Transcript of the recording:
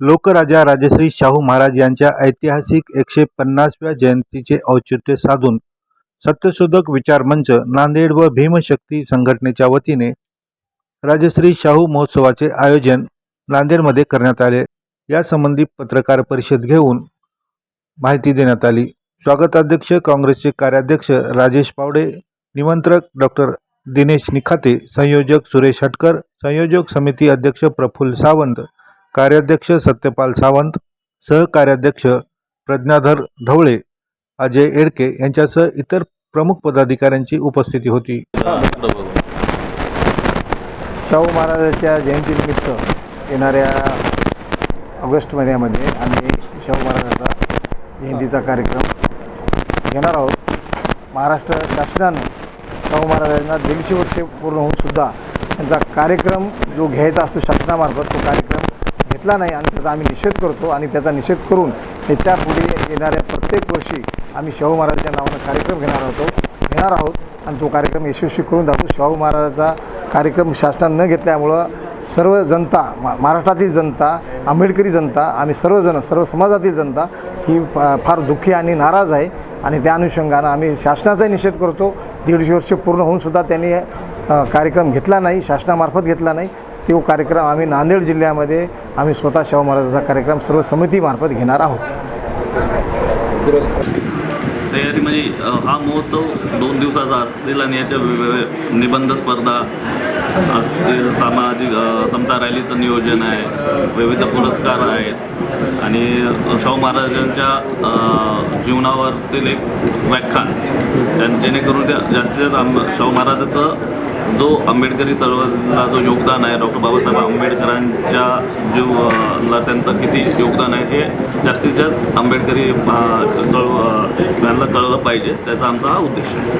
लोकराजा राजश्री शाहू महाराज यांच्या ऐतिहासिक एकशे पन्नासव्या जयंतीचे औचित्य साधून सत्यशोधक विचार मंच नांदेड व भीमशक्ती संघटनेच्या वतीने राजश्री शाहू महोत्सवाचे आयोजन नांदेडमध्ये करण्यात आले. यासंबंधी पत्रकार परिषद घेऊन माहिती देण्यात आली. स्वागताध्यक्ष काँग्रेसचे कार्याध्यक्ष राजेश पावडे निमंत्रक डॉक्टर दिनेश निखाते संयोजक सुरेश हटकर संयोजक समिती अध्यक्ष प्रफुल्ल सावंत कार्याध्यक्ष सत्यपाल सावंत सहकार्याध्यक्ष प्रज्ञाधर ढवळे अजय एडके यांच्यासह इतर प्रमुख पदाधिकाऱ्यांची उपस्थिती होती. शाहू महाराजाच्या जयंतीनिमित्त येणाऱ्या ऑगस्ट महिन्यामध्ये आम्ही शाहू महाराजाचा जयंतीचा कार्यक्रम घेणार आहोत. महाराष्ट्र शासनानं शाहू महाराजांना दीडशे वर्षे पूर्ण होऊन सुद्धा त्यांचा कार्यक्रम जो घ्यायचा असतो शासनामार्फत तो कार्यक्रम घेतला नाही आणि त्याचा आम्ही निषेध करतो आणि त्याचा निषेध करून त्याच्या पुढे येणाऱ्या प्रत्येक वर्षी आम्ही शाहू महाराजांच्या नावानं कार्यक्रम घेणार आहोत घेणार आहोत. आणि तो कार्यक्रम यशस्वी करून दाखवू. शाहू महाराजाचा कार्यक्रम शासनानं न घेतल्यामुळं सर्व जनता मा महाराष्ट्रातील जनता आंबेडकरी जनता आम्ही सर्वजण सर्व समाजातील जनता ही फार दुःखी आणि नाराज आहे. आणि त्या अनुषंगानं आम्ही शासनाचाही निषेध करतो. दीडशे वर्ष पूर्ण होऊनसुद्धा त्यांनी कार्यक्रम घेतला नाही शासनामार्फत घेतला नाही. तो कार्यक्रम आम्ही नांदेड जिल्ह्यामध्ये आम्ही स्वतः शाहू महाराजाचा कार्यक्रम सर्व समितीमार्फत घेणार आहोत. तयारी म्हणजे हा महोत्सव दोन दिवसाचा असतील आणि याच्या वेगवेगळ्या निबंध स्पर्धा असतील सामाजिक समता रॅलीचं नियोजन आहे विविध पुरस्कार आहेत आणि शाहू महाराजांच्या जीवनावरतील एक व्याख्यान जेणेकरून त्या जास्तीत जास्त आंब शाहू महाराजाचं जो आंबेडकरी चळवळीला जो योगदान आहे डॉक्टर बाबासाहेब आंबेडकरांच्या जीवला त्यांचं किती योगदान आहे हे जास्तीत जास्त आंबेडकरी चळव यांना कळलं पाहिजे. त्याचा आमचा हा उद्देश आहे.